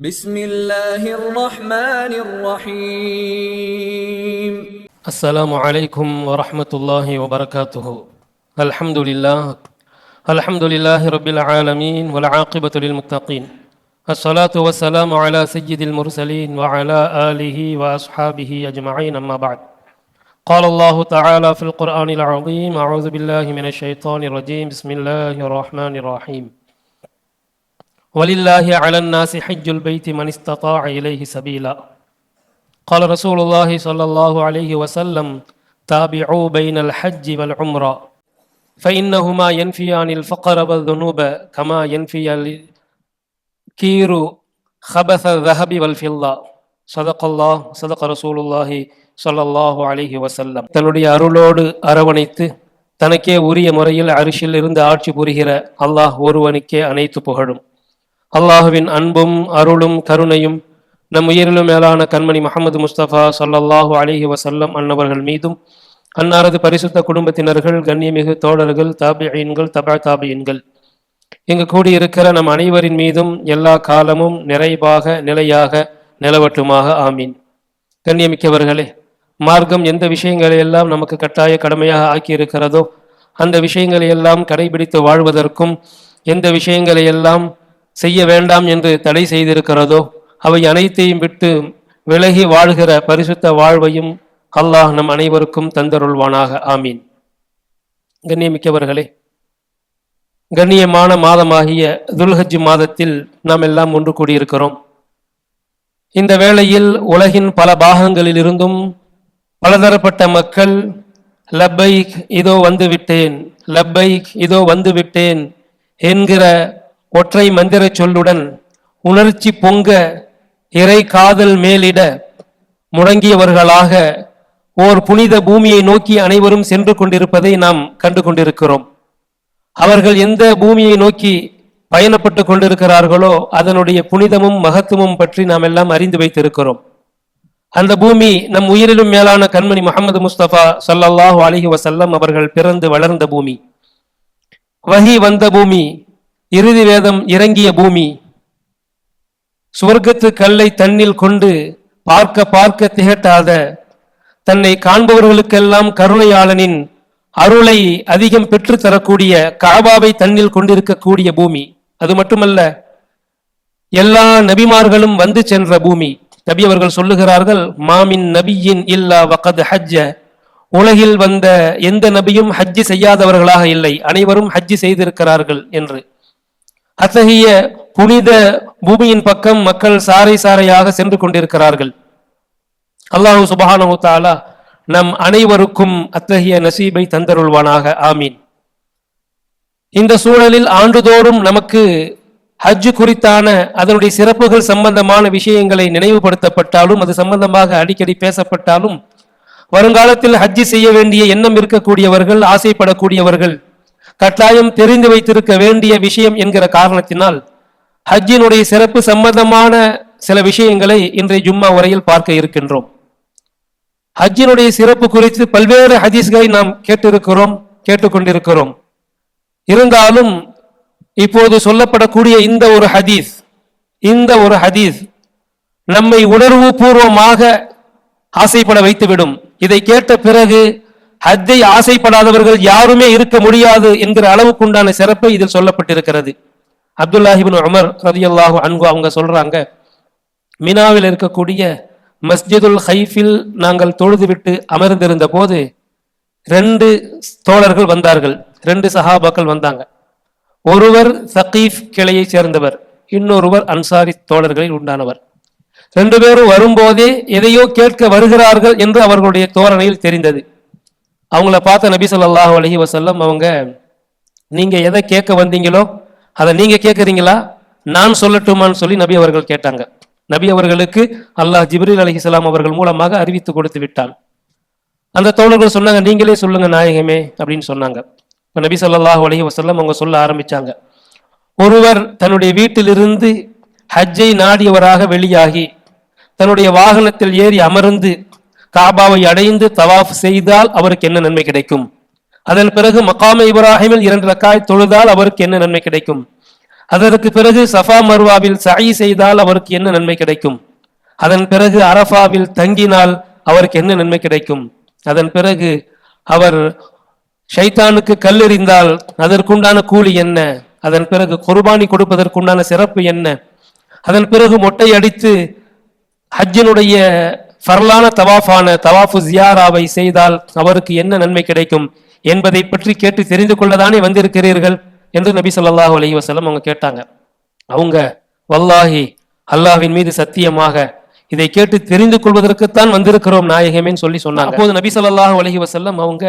بسم الله الرحمن الرحيم. السلام عليكم ورحمة الله وبركاته. الحمد لله. الحمد لله رب العالمين والعاقبة للمتقين. الصلاة والسلام على سيد المرسلين وعلى آله وأصحابه أجمعين أما بعد. قال الله تعالى في القرآن العظيم أعوذ بالله من الشيطان الرجيم. بسم الله الرحمن الرحيم. ولله على الناس حج البيت من استطاع إليه سبيلا قال رسول الله صلى الله عليه وسلم تابعوا بين الحج والعمرة فإنهما ينفيان الفقر والذنوب كما ينفي الكير خبث الذهب والفضة صدق الله صدق رسول الله صلى الله عليه وسلم தன்னுடைய அருளோடு அரவணைத்து தனக்கே உரிய முறையில் அரிசில் இருந்து ஆட்சி புரிகிற அல்லாஹ் ஒருவனுக்கே அனைத்து புகழும் அல்லாஹுவின் அன்பும் அருளும் கருணையும் நம் உயிரிலும் மேலான கண்மணி முகமது முஸ்தபா சல்லல்லாஹு அலிஹி வசல்லம் அன்னவர்கள் மீதும் அன்னாரது பரிசுத்த குடும்பத்தினர்கள் கண்ணியமிகு தோழர்கள் தாபியீன்கள் தபா தாபியீன்கள். இங்கு கூடியிருக்கிற நம் அனைவரின் மீதும் எல்லா காலமும் நிறைவாக நிலையாக நிலவட்டுமாக. ஆமீன். கண்ணியமிக்கவர்களே மார்க்கம் எந்த விஷயங்களை எல்லாம் நமக்கு கட்டாய கடமையாக ஆக்கியிருக்கிறதோ அந்த விஷயங்களை எல்லாம் கடைபிடித்து வாழ்வதற்கும் எந்த விஷயங்களை எல்லாம் செய்ய வேண்டாம் என்று தடை செய்திருக்கிறதோ? அவை அனைத்தையும் விட்டு விலகி வாழ்கிற பரிசுத்த வாழ்வையும் அல்லாஹ் நம் அனைவருக்கும் தந்தருள்வானாக. ஆமீன். கண்ணியமிக்கவர்களே கண்ணியமான மாதமாகிய துல்ஹஜ் மாதத்தில் நாம் எல்லாம் ஒன்று கூடியிருக்கிறோம். இந்த வேளையில் உலகின் பல பாகங்களிலிருந்தும் பலதரப்பட்ட மக்கள் லப்பைக் இதோ வந்து விட்டேன் லப்பைக் இதோ வந்து விட்டேன் என்கிற ஒற்றை மந்திர சொல்லுடன் உணர்ச்சி பொங்க இறை காதல் மேலிட முழங்கியவர்களாக ஓர் புனித பூமியை நோக்கி அனைவரும் சென்று கொண்டிருப்பதை நாம் கண்டு கொண்டிருக்கிறோம். அவர்கள் எந்த பூமியை நோக்கி பயணப்பட்டு கொண்டிருக்கிறார்களோ அதனுடைய புனிதமும் மகத்துவமும் பற்றி நாம் எல்லாம் அறிந்து வைத்திருக்கிறோம். அந்த பூமி நம் உயிரிலும் மேலான கண்மணி முகமது முஸ்தபா ஸல்லல்லாஹு அலிஹி வசல்லம் அவர்கள் பிறந்து வளர்ந்த பூமி. வகி வந்த பூமி இறுதி வேதம் இறங்கிய பூமி. சுவர்க்கத்து கல்லை தன்னில் கொண்டு பார்க்க பார்க்க திகட்டாத தன்னை காண்பவர்களுக்கெல்லாம் கருணையாளனின் அருளை அதிகம் பெற்று தரக்கூடிய காபாவை தன்னில் கொண்டிருக்கக்கூடிய பூமி. அது மட்டுமல்ல எல்லா நபிமார்களும் வந்து சென்ற பூமி. நபி அவர்கள் சொல்லுகிறார்கள் மாமின் நபியின் இல்லா வகத் ஹஜ்ஜ. உலகில் வந்த எந்த நபியும் ஹஜ்ஜி செய்யாதவர்களாக இல்லை. அனைவரும் ஹஜ்ஜி செய்திருக்கிறார்கள் என்று. அத்தகைய புனித பூமியின் பக்கம் மக்கள் சாறை சாறையாக சென்று கொண்டிருக்கிறார்கள். அல்லாஹு சுபஹானு தாலா நம் அனைவருக்கும் அத்தகைய நசீபை தந்தருள்வானாக. ஆமீன். இந்த சூழலில் ஆண்டுதோறும் நமக்கு ஹஜ் குறித்தான அதனுடைய சிறப்புகள் சம்பந்தமான விஷயங்களை நினைவுபடுத்தப்பட்டாலும் அது சம்பந்தமாக அடிக்கடி பேசப்பட்டாலும் வருங்காலத்தில் ஹஜ்ஜி செய்ய வேண்டிய எண்ணம் இருக்கக்கூடியவர்கள் ஆசைப்படக்கூடியவர்கள் கட்டாயம் தெரிந்து வைத்திருக்க வேண்டிய விஷயம் என்கிற காரணத்தினால் ஹஜ்ஜினுடைய சிறப்பு சம்பந்தமான சில விஷயங்களை இன்றைய ஜும்மா உரையில் பார்க்க இருக்கின்றோம். ஹஜ்ஜினுடைய சிறப்பு குறித்து பல்வேறு ஹதீஸ்களை நாம் கேட்டிருக்கிறோம் கேட்டுக்கொண்டிருக்கிறோம். இருந்தாலும் இப்போது சொல்லப்படக்கூடிய இந்த ஒரு ஹதீஸ் இந்த ஒரு ஹதீஸ் நம்மை உணர்வு பூர்வமாக ஆசைப்பட வைத்துவிடும். இதை கேட்ட பிறகு ஹஜ்ஜை ஆசைப்படாதவர்கள் யாருமே இருக்க முடியாது என்கிற அளவுக்குண்டான சிறப்பை இதில் சொல்லப்பட்டிருக்கிறது. அப்துல்லாஹிபின் உமர் ரதியல்லாஹு அன்கு அவங்க சொல்றாங்க மினாவில் இருக்கக்கூடிய மஸ்ஜிதுல் ஹைஃபில் நாங்கள் தொழுதுவிட்டு அமர்ந்திருந்த போது ரெண்டு தோழர்கள் வந்தார்கள் ரெண்டு சஹாபாக்கள் வந்தாங்க. ஒருவர் சகீஃப் கிளையை சேர்ந்தவர் இன்னொருவர் அன்சாரி தோழர்களில் உண்டானவர். ரெண்டு பேரும் வரும்போதே எதையோ கேட்க வருகிறார்கள் என்று அவர்களுடைய தோரணையில் தெரிந்தது. அவங்கள பார்த்த நபி சொல்லாஹு அலஹி வசல்லம் அவங்க நீங்க எதை கேட்க வந்தீங்களோ அதை நீங்க கேட்குறீங்களா? நான் சொல்லட்டுமான்னு சொல்லி நபி அவர்கள் கேட்டாங்க. நபி அவர்களுக்கு அல்லாஹ் ஜிப்ரீல் அலிஹிஸ்லாம் அவர்கள் மூலமாக அறிவித்து கொடுத்து விட்டான். அந்த தோழர்கள் சொன்னாங்க நீங்களே சொல்லுங்க நாயகமே அப்படின்னு சொன்னாங்க. இப்போ நபி சொல்லாஹு அலஹி வசல்லம் அவங்க சொல்ல ஆரம்பிச்சாங்க. ஒருவர் தன்னுடைய வீட்டிலிருந்து ஹஜ்ஜை நாடியவராக வெளியாகி தன்னுடைய வாகனத்தில் ஏறி அமர்ந்து காபாவை அடைந்து தவாஃப் செய்தால் அவருக்கு என்ன நன்மை கிடைக்கும்? அதன் பிறகு மக்காம இப்ராஹிமில் இரண்டு ரக்காய் தொழுதால் அவருக்கு என்ன நன்மை கிடைக்கும்? அதற்கு பிறகு சஃபா மர்வாவில் சாயி செய்தால் அவருக்கு என்ன நன்மை கிடைக்கும்? அதன் பிறகு அரஃபாவில் தங்கினால் அவருக்கு என்ன நன்மை கிடைக்கும்? அதன் பிறகு அவர் ஷைத்தானுக்கு கல்லெறிந்தால் அதற்குண்டான கூலி என்ன? அதன் பிறகு குர்பானி கொடுப்பதற்குண்டான சிறப்பு என்ன? அதன் பிறகு மொட்டை அடித்து ஹஜ்ஜினுடைய ஃபர்லான தவாஃபான தவாஃபு ஜியாராவை செய்தால் அவருக்கு என்ன நன்மை கிடைக்கும் என்பதை பற்றி கேட்டு தெரிந்து கொள்ளதானே வந்திருக்கிறீர்கள் என்று நபி சொல்லாஹு அலி வசலம் அவங்க கேட்டாங்க. அவங்க வல்லாஹி அல்லாஹின் மீது சத்தியமாக இதை கேட்டு தெரிந்து கொள்வதற்குத்தான் வந்திருக்கிறோம் நாயகமேன்னு சொல்லி சொன்னாங்க. அப்போது நபி சொல்லாஹு அலஹி வசல்லம் அவங்க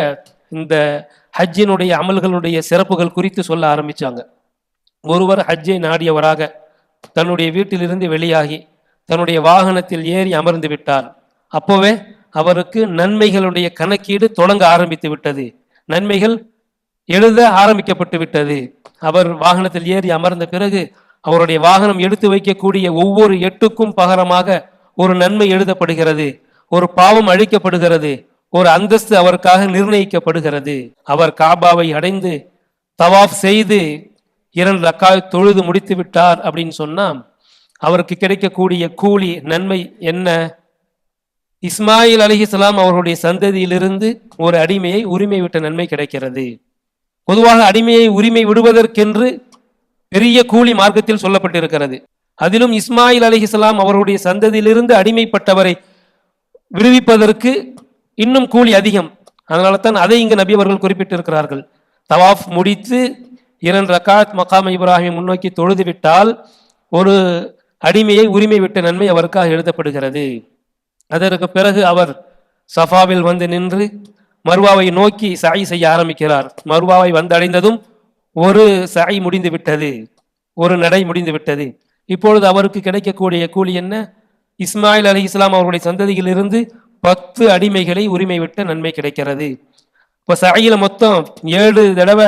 இந்த ஹஜ்ஜினுடைய அமல்களுடைய சிறப்புகள் குறித்து சொல்ல ஆரம்பிச்சாங்க. ஒருவர் ஹஜ்ஜை நாடியவராக தன்னுடைய வீட்டிலிருந்து வெளியாகி தன்னுடைய வாகனத்தில் ஏறி அமர்ந்து விட்டார். அப்போவே அவருக்கு நன்மைகளுடைய கணக்கீடு தொடங்க ஆரம்பித்து விட்டது. நன்மைகள் எழுத ஆரம்பிக்கப்பட்டு விட்டது. அவர் வாகனத்தில் ஏறி அமர்ந்த பிறகு அவருடைய வாகனம் எடுத்து வைக்கக்கூடிய ஒவ்வொரு எட்டுக்கும் பகரமாக ஒரு நன்மை எழுதப்படுகிறது. ஒரு பாவம் அழிக்கப்படுகிறது. ஒரு அந்தஸ்து அவருக்காக நிர்ணயிக்கப்படுகிறது. அவர் காபாவை அடைந்து தவாஃப் செய்து இரண்டு ரக்காய் தொழுது முடித்து விட்டார் அப்படின்னு சொன்னால் அவருக்கு கிடைக்கக்கூடிய கூலி நன்மை என்ன? இஸ்மாயில் அலிஹிஸ்லாம் அவர்களுடைய சந்ததியிலிருந்து ஒரு அடிமையை உரிமை விட்ட நன்மை கிடைக்கிறது. பொதுவாக அடிமையை உரிமை விடுவதற்கென்று பெரிய கூலி மார்க்கத்தில் சொல்லப்பட்டிருக்கிறது. அதிலும் இஸ்மாயில் அலிஹிஸ்லாம் அவருடைய சந்ததியிலிருந்து அடிமைப்பட்டவரை விடுவிப்பதற்கு இன்னும் கூலி அதிகம். அதனால தான் அதை இங்கு நபி அவர்கள் குறிப்பிட்டிருக்கிறார்கள். தவாஃப் முடித்து இரண்டு ரக்காத் மகாம இப்ராஹிமை முன்னோக்கி தொழுதுவிட்டால் ஒரு அடிமையை உரிமை விட்ட நன்மை அவருக்காக எழுதப்படுகிறது. அதற்கு பிறகு அவர் சஃபாவில் வந்து நின்று மர்வாவை நோக்கி சாய் செய்ய ஆரம்பிக்கிறார். மர்வாவை வந்தடைந்ததும் ஒரு சாய் முடிந்து விட்டது ஒரு நடை முடிந்து விட்டது இப்பொழுது அவருக்கு கிடைக்கக்கூடிய கூலி என்ன? இஸ்மாயில் அலி இஸ்லாம் அவருடைய சந்ததியிலிருந்து பத்து அடிமைகளை உரிமை விட்ட நன்மை கிடைக்கிறது. இப்போ சாயில மொத்தம் ஏழு தடவை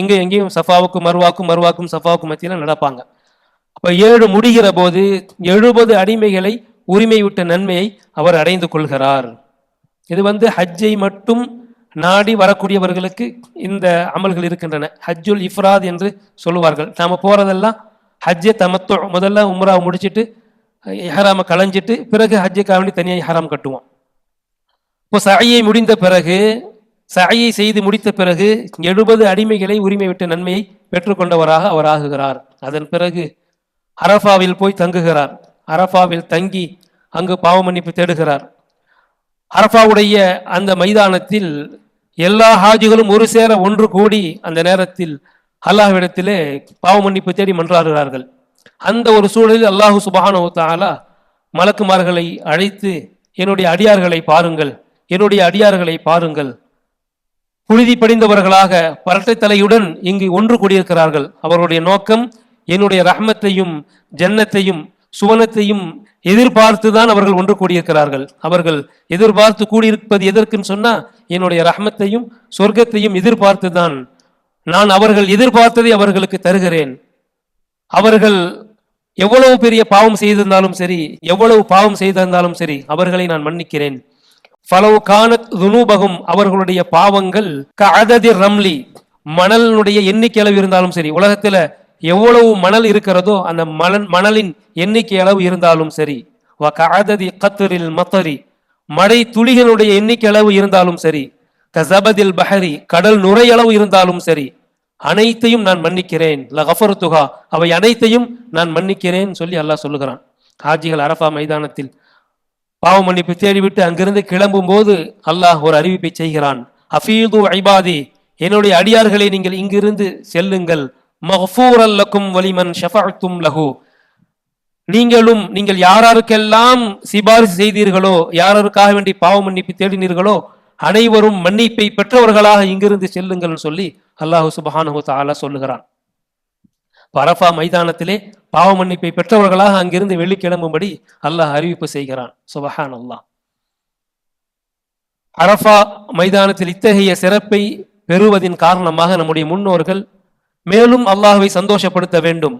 இங்கே எங்கேயும் சஃபாவுக்கும் மருவாக்கும் மருவாக்கும் சஃபாவுக்கும் மத்தியில் நடப்பாங்க. அப்போ ஏழு முடிகிற போது எழுபது அடிமைகளை உரிமை விட்ட நன்மையை அவர் அடைந்து கொள்கிறார். இது வந்து ஹஜ்ஜை மட்டும் நாடி வரக்கூடியவர்களுக்கு இந்த அமல்கள் இருக்கின்றன. ஹஜ்ஜுல் இஃப்ராத் என்று சொல்லுவார்கள். நாம் போகிறதெல்லாம் ஹஜ்ஜை தமத்தோ முதல்ல உம்ராவை முடிச்சிட்டு இஹராம களைஞ்சிட்டு பிறகு ஹஜ்ஜுக்காக வேண்டி தனியாக இஹராம் கட்டுவோம். இப்போ சாயை முடிந்த பிறகு சாயை செய்து முடித்த பிறகு எழுபது அடிமைகளை உரிமை விட்ட நன்மையை பெற்றுக்கொண்டவராக அவர் ஆகுகிறார். அதன் பிறகு அரஃபாவில் போய் தங்குகிறார். அரஃபாவில் தங்கி அங்கு பாவ மன்னிப்பு தேடுகிறார். அரஃபாவுடைய அந்த மைதானத்தில் எல்லா ஹாஜிகளும் ஒரு சேர ஒன்று கூடி அந்த நேரத்தில் அல்லாஹ்விடத்திலே பாவ மன்னிப்பு தேடி மன்றாடுகிறார்கள். அந்த ஒரு சூழலில் அல்லாஹு சுபஹானு தாலா மலக்குமார்களை அழைத்து என்னுடைய அடியார்களை பாருங்கள் என்னுடைய அடியார்களை பாருங்கள். புழுதி படிந்தவர்களாக பரட்டை தலையுடன் இங்கு ஒன்று கூடியிருக்கிறார்கள். அவருடைய நோக்கம் என்னுடைய ரஹ்மத்தையும் ஜன்னத்தையும் சுவனத்தையும் எதிர்பார்த்து தான் அவர்கள் ஒன்று கூடியிருக்கிறார்கள். அவர்கள் எதிர்பார்த்து கூடியிருப்பது எதற்குன்னு சொன்னா என்னுடைய ரஹமத்தையும் சொர்க்கத்தையும் எதிர்பார்த்து தான் நான் அவர்கள் எதிர்பார்த்ததை அவர்களுக்கு தருகிறேன். அவர்கள் எவ்வளவு பெரிய பாவம் செய்திருந்தாலும் சரி எவ்வளவு பாவம் செய்திருந்தாலும் சரி அவர்களை நான் மன்னிக்கிறேன். பலவு கானத் துனூபகும் அவர்களுடைய பாவங்கள் கஅததி ரம்லி மணலினுடைய எண்ணிக்கை அளவு இருந்தாலும் சரி உலகத்துல எவ்வளவு மணல் இருக்கிறதோ அந்த மணல் மணலின் எண்ணிக்கை அளவு இருந்தாலும் சரி. வ கத்தரில் மத்தரி. மழை துளிகளுடைய எண்ணிக்கை அளவு இருந்தாலும் சரி. கசபதில் பஹரி. கடல் நுரையளவு இருந்தாலும் சரி. அனைத்தையும் நான் மன்னிக்கிறேன். லகஃபருத்துகா அவை அனைத்தையும் நான் மன்னிக்கிறேன் சொல்லி அல்லாஹ் சொல்லுகிறான். ஹாஜிகள் அரஃபா மைதானத்தில் பாவ மன்னிப்பு தேடிவிட்டு அங்கிருந்து கிளம்பும் போது அல்லாஹ் ஒரு அறிவிப்பை செய்கிறான். அஃபீது ஐபாதி. என்னுடைய அடியார்களை நீங்கள் இங்கிருந்து செல்லுங்கள். மஃபூர் லக்கும் வலிமன் ஷஃபஅத்தும் லஹு. நீங்களும் நீங்கள் யாராருக்கெல்லாம் சிபாரிசு செய்தீர்களோ யாராருக்காக வேண்டி பாவ மன்னிப்பு தேடினீர்களோ அனைவரும் மன்னிப்பை பெற்றவர்களாக இங்கிருந்து செல்லுங்கள் சொல்லி அல்லாஹு சுபஹானு தாலா சொல்லுகிறான். அரஃபா மைதானத்திலே பாவ மன்னிப்பை பெற்றவர்களாக அங்கிருந்து வெளி கிளம்பும்படி அல்லாஹ் அறிவிப்பு செய்கிறான். சுபஹான் அல்லாஹ் அரஃபா மைதானத்தில் இத்தகைய சிறப்பை பெறுவதின் காரணமாக நம்முடைய முன்னோர்கள் மேலும் அல்லாஹுவை சந்தோஷப்படுத்த வேண்டும்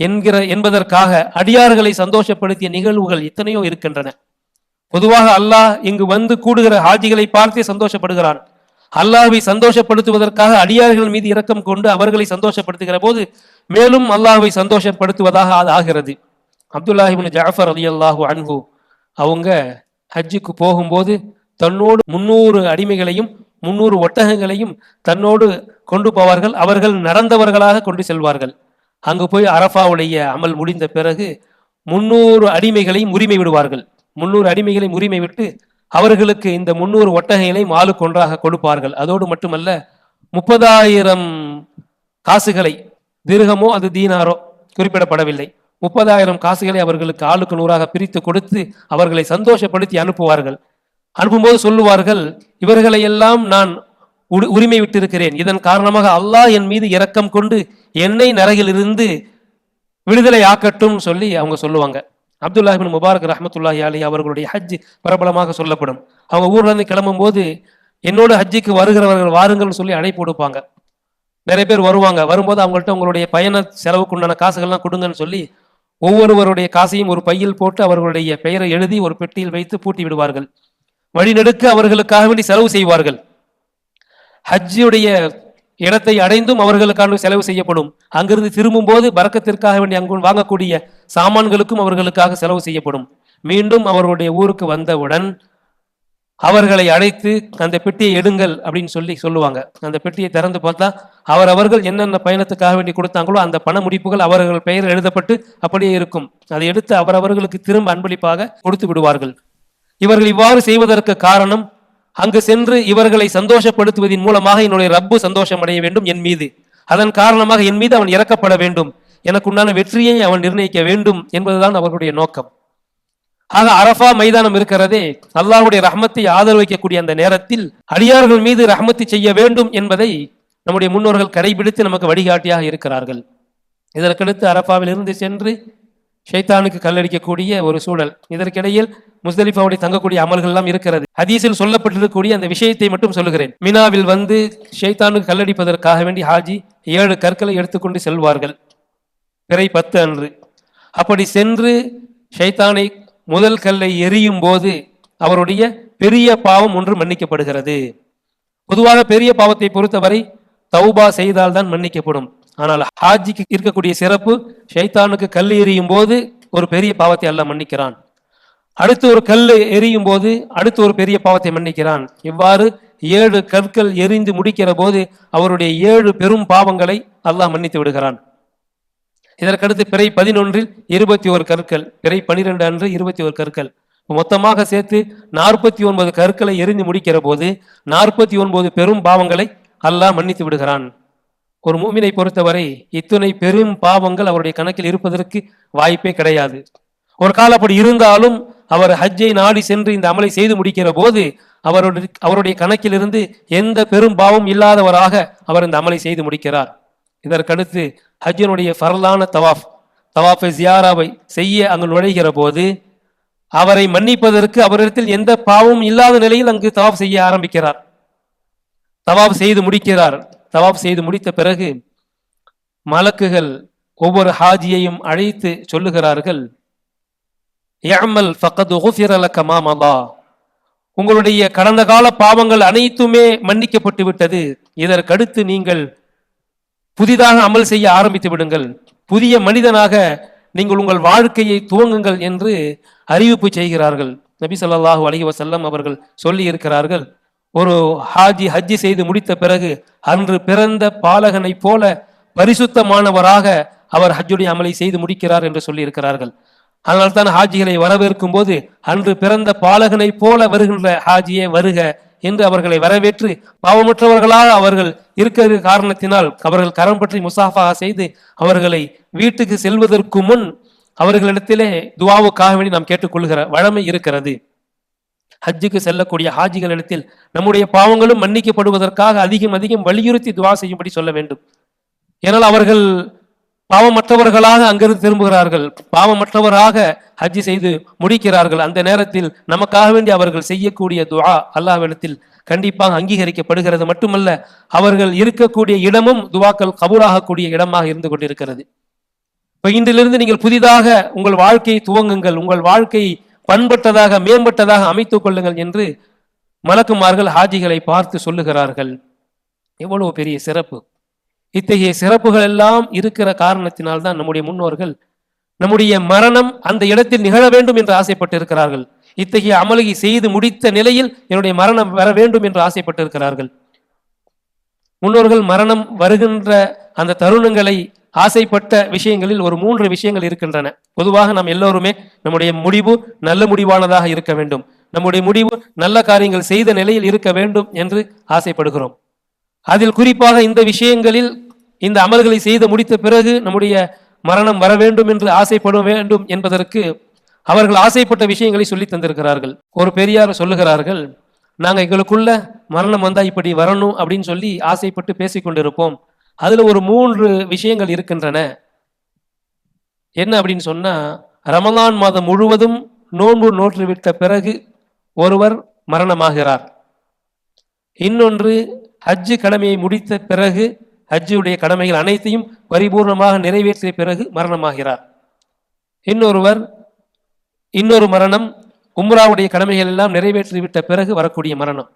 என்கிற என்பதற்காக அடியார்களை சந்தோஷப்படுத்திய நிகழ்வுகள் எத்தனையோ இருக்கின்றன. பொதுவாக அல்லாஹ் இங்கு வந்து கூடுகிற ஹாஜிகளை பார்த்தே சந்தோஷப்படுகிறான். அல்லாஹ்வை சந்தோஷப்படுத்துவதற்காக அடியார்கள் மீது இரக்கம் கொண்டு அவர்களை சந்தோஷப்படுத்துகிற போது மேலும் அல்லாஹ்வை சந்தோஷப்படுத்துவதாக அது ஆகிறது. அப்துல்லாஹிபின் ஜாஃபர் அலி அல்லாஹு அன்ஹு அவங்க ஹஜ்ஜுக்கு போகும்போது தன்னோடு முன்னூறு அடிமைகளையும் முன்னூறு ஒட்டகங்களையும் தன்னோடு கொண்டு போவார்கள். அவர்கள் நடந்தவர்களாக கொண்டு செல்வார்கள். அங்கு போய் அரஃபாவுடைய அமல் முடிந்த பிறகு முன்னூறு அடிமைகளையும் உரிமை விடுவார்கள். முன்னூறு அடிமைகளை உரிமை விட்டு அவர்களுக்கு இந்த முன்னூறு ஒட்டகைகளை மாலுக்கு ஒன்றாக கொடுப்பார்கள். அதோடு மட்டுமல்ல முப்பதாயிரம் காசுகளை திருகமோ அது தீனாரோ குறிப்பிடப்படவில்லை. முப்பதாயிரம் காசுகளை அவர்களுக்கு ஆளுக்கு நூறாக பிரித்து கொடுத்து அவர்களை சந்தோஷப்படுத்தி அனுப்புவார்கள். அனுப்பும்போது சொல்லுவார்கள் இவர்களை எல்லாம் நான் உரிமை விட்டிருக்கிறேன் இதன் காரணமாக அல்லாஹ் என் மீது இரக்கம் கொண்டு என்னை நரகிலிருந்து விடுதலை ஆக்கட்டும் சொல்லி அவங்க சொல்லுவாங்க. அப்துல்லாஹிபின் முபாரக் ரஹமத்துல்லாஹி அலி அவர்களுடைய ஹஜ் பிரபலமாக சொல்லப்படும். அவங்க ஊர்ல இருந்து கிளம்பும்போது என்னோட ஹஜ்ஜிக்கு வருகிறவர்கள் வாருங்கள்னு சொல்லி அழைப்பு கொடுப்பாங்க. நிறைய பேர் வருவாங்க. வரும்போது அவங்கள்ட்ட உங்களுடைய பயண செலவுக்குண்டான காசுகள்லாம் கொடுங்கன்னு சொல்லி ஒவ்வொருவருடைய காசையும் ஒரு பையில் போட்டு அவர்களுடைய பெயரை எழுதி ஒரு பெட்டியில் வைத்து பூட்டி விடுவார்கள். வழிநடுக்க அவர்களுக்காக வேண்டி செலவு செய்வார்கள். ஹஜ்ஜியுடைய இடத்தை அடைந்தும் அவர்களுக்கான செலவு செய்யப்படும். அங்கிருந்து திரும்பும் போது பறக்கத்திற்காக வேண்டி அங்கு வாங்கக்கூடிய சாமான்களுக்கும் அவர்களுக்காக செலவு செய்யப்படும். மீண்டும் அவர்களுடைய ஊருக்கு வந்தவுடன் அவர்களை அழைத்து அந்த பெட்டியை எடுங்கள் அப்படின்னு சொல்லி சொல்லுவாங்க. அந்த பெட்டியை திறந்து பார்த்தா அவர் அவர்கள் என்னென்ன பயணத்துக்காக வேண்டி கொடுத்தாங்களோ அந்த பண முடிப்புகள் அவர்கள் பெயர் எழுதப்பட்டு அப்படியே இருக்கும். அதை எடுத்து அவரவர்களுக்கு திரும்ப அன்பளிப்பாக கொடுத்து விடுவார்கள். இவர்கள் இவ்வாறு செய்வதற்கு காரணம் அங்கு சென்று இவர்களை சந்தோஷப்படுத்துவதன் மூலமாக என்னுடைய ரப்பு சந்தோஷம் அடைய வேண்டும் என் மீது. அதன் காரணமாக என் மீது அவன் இறக்கப்பட வேண்டும். எனக்கு உண்டான வெற்றியை அவன் நிர்ணயிக்க வேண்டும் என்பதுதான் அவர்களுடைய நோக்கம். ஆக அரஃபா மைதானம் இருக்கிறதே அல்லாஹ்வுடைய ரஹ்மத்தை ஆதரவிக்கக்கூடிய அந்த நேரத்தில் அடியார்கள் மீது ரஹ்மத்து செய்ய வேண்டும் என்பதை நம்முடைய முன்னோர்கள் கடைபிடித்து நமக்கு வழிகாட்டியாக இருக்கிறார்கள். இதற்கடுத்து அரஃபாவில் இருந்து சென்று ஷைத்தானுக்கு கல்லடிக்கக்கூடிய ஒரு சூழல். இதற்கிடையில் முஸ்தலிஃபாவுடைய தங்கக்கூடிய அமல்கள் எல்லாம் இருக்கிறது. ஹதீஸில் சொல்லப்பட்டிருக்கக்கூடிய அந்த விஷயத்தை மட்டும் சொல்லுகிறேன். மினாவில் வந்து ஷைத்தானுக்கு கல்லடிப்பதற்காக வேண்டி ஹாஜி ஏழு கற்களை எடுத்துக்கொண்டு செல்வார்கள். பிறை பத்து அன்று. அப்படி சென்று ஷைத்தானை முதல் கல்லை எரியும் போது அவருடைய பெரிய பாவம் ஒன்று மன்னிக்கப்படுகிறது. பொதுவாக பெரிய பாவத்தை பொறுத்தவரை தௌபா செய்தால்தான் மன்னிக்கப்படும். ஆனால் ஹாஜிக்கு இருக்கக்கூடிய சிறப்பு ஷைத்தானுக்கு கல் எறியும் போது ஒரு பெரிய பாவத்தை அல்ல மன்னிக்கிறான். அடுத்து ஒரு கல் எரியும் போது அடுத்து ஒரு பெரிய பாவத்தை மன்னிக்கிறான். இவ்வாறு ஏழு கற்கள் எரிந்து முடிக்கிற போது அவருடைய ஏழு பெரும் பாவங்களை அல்லாஹ் மன்னித்து விடுகிறான். இதற்கடுத்து பிறை பதினொன்றில் இருபத்தி ஒரு கற்கள் பிறை பனிரெண்டு அன்று இருபத்தி ஒரு கற்கள். மொத்தமாக சேர்த்து நாற்பத்தி ஒன்பது கற்களை எரிந்து முடிக்கிற போது நாற்பத்தி ஒன்பது பெரும் பாவங்களை அல்லாஹ் மன்னித்து விடுகிறான். ஒரு மூமினை பொறுத்தவரை இத்துணை பெரும் பாவங்கள் அவருடைய கணக்கில் இருப்பதற்கு வாய்ப்பே கிடையாது. ஒரு கால அப்படி இருந்தாலும் அவர் ஹஜ்ஜை நாடி சென்று இந்த அமலை செய்து முடிக்கிற போது அவருடைய அவருடைய கணக்கிலிருந்து எந்த பெரும் பாவம் இல்லாதவராக அவர் இந்த அமலை செய்து முடிக்கிறார். இதற்கடுத்து ஹஜ்ஜினுடைய ஃபரலான தவாஃப் தவாஃபை ஜியாராவை செய்ய அங்கு நுழைகிற போது அவரை மன்னிப்பதற்கு அவரிடத்தில் எந்த பாவமும் இல்லாத நிலையில் அங்கு தவாஃப் செய்ய ஆரம்பிக்கிறார். தவாப் செய்து முடிக்கிறார். தவாப் செய்து முடித்த பிறகு மலக்குகள் ஒவ்வொரு ஹாஜியையும் அழைத்து சொல்லுகிறார்கள் "இஅமல் ஃபக்கத் குஃபிர லக உங்களுடைய கடந்த கால பாவங்கள் அனைத்துமே மன்னிக்கப்பட்டு விட்டது. இதற்கடுத்து நீங்கள் புதிதாக அமல் செய்ய ஆரம்பித்து விடுங்கள். புதிய மனிதனாக நீங்கள் உங்கள் வாழ்க்கையை துவங்குங்கள் என்று அறிவிப்பு செய்கிறார்கள். நபி ஸல்லல்லாஹு அலைஹி வசல்லம் அவர்கள் சொல்லி இருக்கிறார்கள் ஒரு ஹாஜி ஹஜ்ஜி செய்து முடித்த பிறகு அன்று பிறந்த பாலகனைப் போல பரிசுத்தமானவராக அவர் ஹஜ்ஜுடைய அமலை செய்து முடிக்கிறார் என்று சொல்லியிருக்கிறார்கள். அதனால் அதனால்தான் ஹாஜிகளை வரவேற்கும் போது அன்று பிறந்த பாலகனைப் போல வருகின்ற ஹாஜியே வருக என்று அவர்களை வரவேற்று பாவமற்றவர்களாக அவர்கள் இருக்கிற காரணத்தினால் அவர்கள் கரம் பற்றி முசாஃபா செய்து அவர்களை வீட்டுக்கு செல்வதற்கு முன் அவர்களிடத்திலே துவாவுக்காக வேண்டி நாம் கேட்டுக்கொள்கிற வழமை இருக்கிறது. ஹஜ்ஜுக்கு செல்லக்கூடிய ஹாஜிகள் இடத்தில் நம்முடைய பாவங்களும் மன்னிக்கப்படுவதற்காக அதிகம் அதிகம் வலியுறுத்தி துவா செய்யும்படி சொல்ல வேண்டும். ஏனால் அவர்கள் பாவமற்றவர்களாக அங்கிருந்து திரும்புகிறார்கள். பாவமற்றவராக ஹஜ்ஜி செய்து முடிக்கிறார்கள். அந்த நேரத்தில் நமக்காக வேண்டி அவர்கள் செய்யக்கூடிய துவா அல்லாவிடத்தில் கண்டிப்பாக அங்கீகரிக்கப்படுகிறது. மட்டுமல்ல அவர்கள் இருக்கக்கூடிய இடமும் துவாக்கள் கபூலாகக்கூடிய இடமாக இருந்து கொண்டிருக்கிறது. இப்ப இன்றிலிருந்து நீங்கள் புதிதாக உங்கள் வாழ்க்கையை துவங்குங்கள். உங்கள் வாழ்க்கையை பண்பட்டதாக மேம்பட்டதாக அமைத்துக் கொள்ளுங்கள் என்று மலக்குமார்கள் ஹாஜிகளை பார்த்து சொல்லுகிறார்கள். எவ்வளவு பெரிய சிறப்பு. இத்தகைய சிறப்புகள் எல்லாம் இருக்கிற காரணத்தினால் தான் நம்முடைய முன்னோர்கள் நம்முடைய மரணம் அந்த இடத்தில் நிகழ வேண்டும் என்று ஆசைப்பட்டு இருக்கிறார்கள் இத்தகைய அமலகி செய்து முடித்த நிலையில் என்னுடைய மரணம் வர வேண்டும் என்று ஆசைப்பட்டு இருக்கிறார்கள் முன்னோர்கள் மரணம் வருகின்ற அந்த தருணங்களை ஆசைப்பட்ட விஷயங்களில் ஒரு மூன்று விஷயங்கள் இருக்கின்றன. பொதுவாக நாம் எல்லோருமே நம்முடைய முடிவு நல்ல முடிவானதாக இருக்க வேண்டும். நம்முடைய முடிவு நல்ல காரியங்கள் செய்த நிலையில் இருக்க வேண்டும் என்று ஆசைப்படுகிறோம். அதில் குறிப்பாக இந்த விஷயங்களில் இந்த அமல்களை செய்து முடித்த பிறகு நம்முடைய மரணம் வர வேண்டும் என்று ஆசைப்பட வேண்டும் என்பதற்கு அவர்கள் ஆசைப்பட்ட விஷயங்களை சொல்லி தந்திருக்கிறார்கள். ஒரு பெரியார் சொல்லுகிறார்கள் நாங்கள் எங்களுக்குள்ள மரணம் வந்தால் இப்படி வரணும் அப்படின்னு சொல்லி ஆசைப்பட்டு பேசிக்கொண்டிருப்போம். அதில் ஒரு மூன்று விஷயங்கள் இருக்கின்றன. என்ன அப்படின்னு சொன்னால் ரமலான் மாதம் முழுவதும் நோன்பு நோற்று விட்ட பிறகு ஒருவர் மரணமாகிறார். இன்னொன்று ஹஜ்ஜு கடமையை முடித்த பிறகு ஹஜ்ஜுடைய கடமைகள் அனைத்தையும் பரிபூர்ணமாக நிறைவேற்றிய பிறகு மரணமாகிறார். இன்னொருவர் இன்னொரு மரணம் உம்ராவுடைய கடமைகள் எல்லாம் நிறைவேற்றிவிட்ட பிறகு வரக்கூடிய மரணம்.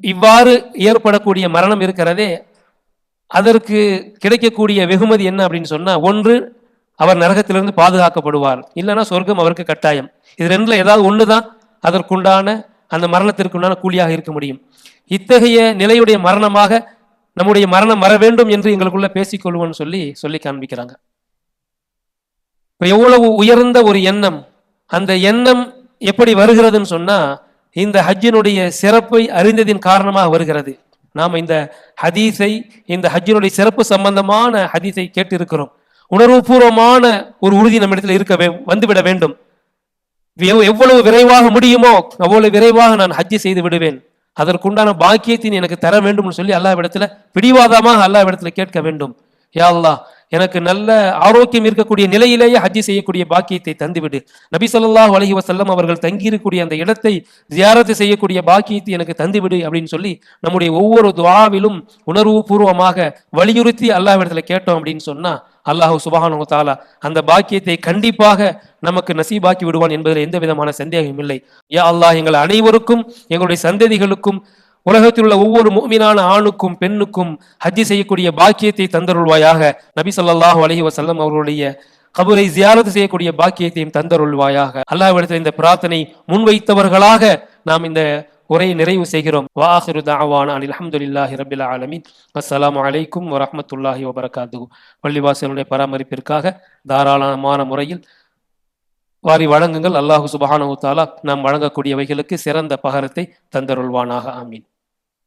இவ்வாறு ஏற்படக்கூடிய மரணம் இருக்கிறதே அதற்கு கிடைக்கக்கூடிய வெகுமதி என்ன அப்படின்னு சொன்னால் ஒன்று அவர் நரகத்திலிருந்து பாதுகாக்கப்படுவார். இல்லைன்னா சொர்க்கம் அவருக்கு கட்டாயம். இது ரெண்டில் ஏதாவது ஒன்று தான் அதற்குண்டான அந்த மரணத்திற்குண்டான கூலியாக இருக்க முடியும். இத்தகைய நிலையுடைய மரணமாக நம்முடைய மரணம் வர வேண்டும் என்று எங்களுக்குள்ள பேசிக்கொள்வோம்னு சொல்லி சொல்லி காண்பிக்கிறாங்க. இப்போ எவ்வளவு உயர்ந்த ஒரு எண்ணம். அந்த எண்ணம் எப்படி வருகிறதுன்னு சொன்னால் இந்த ஹஜ்ஜினுடைய சிறப்பை அறிந்ததின் காரணமாக வருகிறது. நாம் இந்த ஹதீஸை இந்த ஹஜ்ஜினுடைய சிறப்பு சம்பந்தமான ஹதீஸை கேட்டிருக்கிறோம். உணர்வுபூர்வமான ஒரு உறுதி நம்மிடத்தில் இருக்க வந்துவிட வேண்டும். எவ்வளவு விரைவாக முடியுமோ அவ்வளவு விரைவாக நான் ஹஜ்ஜி செய்து விடுவேன். அதற்குண்டான பாக்கியத்தின் எனக்கு தர வேண்டும் சொல்லி அல்லாவிடத்துல பிடிவாதமாக அல்லாவிடத்துல கேட்க வேண்டும். யா எனக்கு நல்ல ஆரோக்கியம் இருக்கக்கூடிய நிலையிலேயே ஹஜ்ஜி செய்யக்கூடிய பாக்கியத்தை தந்துவிடு. நபி சொல்லாஹ் அலஹி வசல்லம் அவர்கள் தங்கியிருக்கக்கூடிய அந்த இடத்தை ஜியாரத்து செய்யக்கூடிய பாக்கியத்தை எனக்கு தந்துவிடு அப்படின்னு சொல்லி நம்முடைய ஒவ்வொரு துஆவிலும் உணர்வுபூர்வமாக வலியுறுத்தி அல்லாவிடத்துல கேட்டோம் அப்படின்னு சொன்னா அல்லாஹ் சுபஹானு தாலா அந்த பாக்கியத்தை கண்டிப்பாக நமக்கு நசீபாக்கி விடுவான் என்பதில் எந்த விதமான சந்தேகமும் இல்லை. யா அல்லாஹ் எங்கள் அனைவருக்கும் எங்களுடைய சந்ததிகளுக்கும் உலகத்தில் உள்ள ஒவ்வொரு மூமினான ஆணுக்கும் பெண்ணுக்கும் ஹஜ்ஜி செய்யக்கூடிய பாக்கியத்தை தந்தருள்வாயாக. நபி ஸல்லல்லாஹு அலஹி வசல்லம் அவர்களுடைய கபரை ஜியாரத்து செய்யக்கூடிய பாக்கியத்தையும் தந்தருள்வாயாக. அல்லாஹ்விடத்தில் இந்த பிரார்த்தனை முன்வைத்தவர்களாக நாம் இந்த உரையை நிறைவு செய்கிறோம். வாஹிரு தாவான அனில் அல்ஹம்துலில்லாஹி ரபில் ஆலமின். அஸ்லாம் அலைக்கும் வரமத்துல்லாஹி வபரகாத்து பள்ளிவாசலுடைய பராமரிப்பிற்காக தாராளமான முறையில் வாரி வழங்குங்கள். அல்லாஹு சுபஹானு தாலா நாம் வழங்கக்கூடியவைகளுக்கு சிறந்த பகரத்தை தந்தருள்வானாக. ஆமீன்.